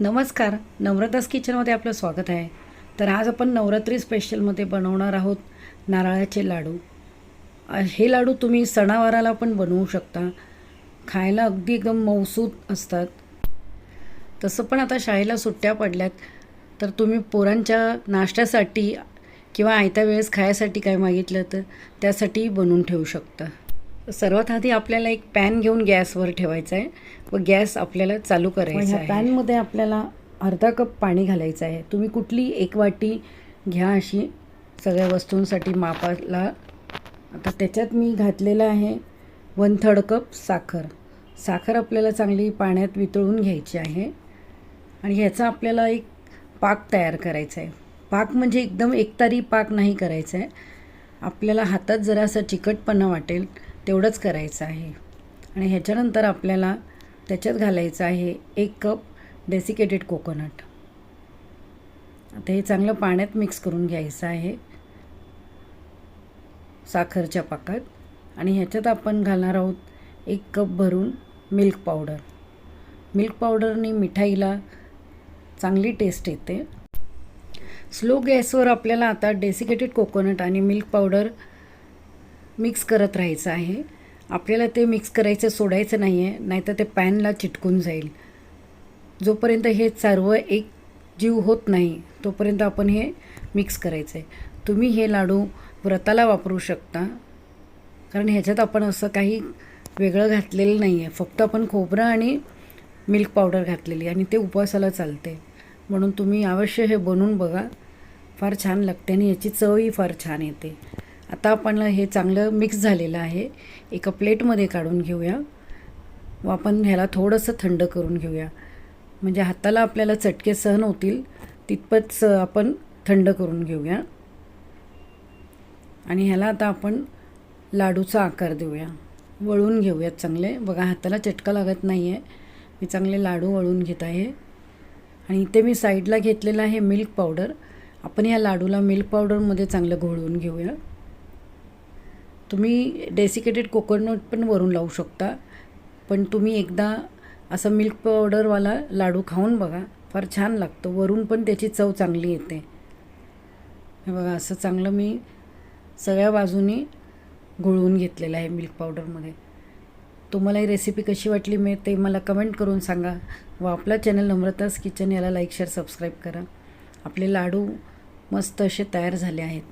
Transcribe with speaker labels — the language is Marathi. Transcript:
Speaker 1: नमस्कार. नवरदास किचनमध्ये आपलं स्वागत आहे. तर आज आपण नवरात्री स्पेशलमध्ये बनवणार आहोत नारळाचे लाडू. हे लाडू तुम्ही सणावाराला पण बनवू शकता. खायला अगदी एकदम मौसूद असतात. तसं पण आता शाळेला सुट्ट्या पडल्यात. तर तुम्ही पोरांच्या नाश्त्यासाठी किंवा आयत्या वेळेस खायसाठी काय मागितलं तर त्यासाठी बनवून ठेवू शकता. सर्वात आधी आपल्याला एक पॅन घेऊन गॅसवर ठेवायचा आहे व गॅस आपल्याला चालू करायचा आहे. पॅनमध्ये आपल्याला अर्धा कप पाणी घालायचं आहे. तुम्ही कुठली एक वाटी घ्या अशी सगळ्या वस्तूंसाठी मापाला. आता त्याच्यात मी घातलेलं आहे वन थर्ड कप साखर. साखर आपल्याला चांगली पाण्यात वितळून घ्यायची आहे. आणि ह्याचा आपल्याला एक पाक तयार करायचा आहे. पाक म्हणजे एकदम एकतारी पाक नाही करायचा आहे. आपल्याला हातात जरासा चिकटपणा वाटेल. तेवढंच करायचं आहे. आणि ह्याच्यानंतर आपल्याला त्याच्यात घालायचं आहे एक कप डेसिकेटेड कोकोनट आता हे चांगलं पाण्यात मिक्स करून घ्यायचं आहे. साखरच्या पाकात. आणि ह्याच्यात आपण घालणार आहोत एक कप भरून मिल्क पावडर मिल्क पावडरने मिठाईला चांगली टेस्ट येते. स्लो गॅसवर आपल्याला आता डेसिकेटेड कोकोनट आणि मिल्क पावडर मिक्स करत राहायचं आहे. आपल्याला ते मिक्स करायचं सोडायचं नाही आहे नाहीतर ते पॅनला चिटकून जाईल. जोपर्यंत हे सर्व एक जीव होत नाही तोपर्यंत आपण हे मिक्स करायचं आहे तुम्ही हे लाडू व्रताला वापरू शकता. कारण ह्याच्यात आपण असं काही वेगळं घातलेलं नाही आहे फक्त आपण खोबरं आणि मिल्क पावडर घातलेली आणि ते उपवासाला चालते म्हणून तुम्ही अवश्य हे बनवून बघा. फार छान लागते आणि याची चवही फार छान येते. आता आपण हे चांगलं मिक्स झालेलं आहे. एका प्लेटमध्ये काढून घेऊया. व आपण ह्याला थोडंसं थंड करून घेऊया. म्हणजे हाताला आपल्याला चटके सहन होतील तितपत आपण थंड करून घेऊया. आणि ह्याला आता आपण लाडूचा आकार देऊया. वळून घेऊयात चांगले. बघा हाताला चटका लागत नाही आहे मी चांगले लाडू वळून घेत आहे. आणि इथे मी साईडला घेतलेलं आहे मिल्क पावडर आपण या लाडूला मिल्क पावडरमध्ये चांगलं घोळवून घेऊया. तुम्ही डेसिकेटेड कोकोनट पण वरून लावू शकता. पण तुम्ही एकदा असं मिल्क पावडरवाला लाडू खाऊन बघा. फार छान लागतं. वरून पण त्याची चव चांगली येते. हे बघा असं चांगलं मी सगळ्या बाजूनी घोळवून घेतलेलं आहे मिल्क पावडरमध्ये तुम्हाला ही रेसिपी कशी वाटली मी ते मला कमेंट करून सांगा. व आपला चॅनल नम्रतास किचन याला लाईक शेअर सबस्क्राईब करा. आपले लाडू मस्त असे तयार झाले आहेत.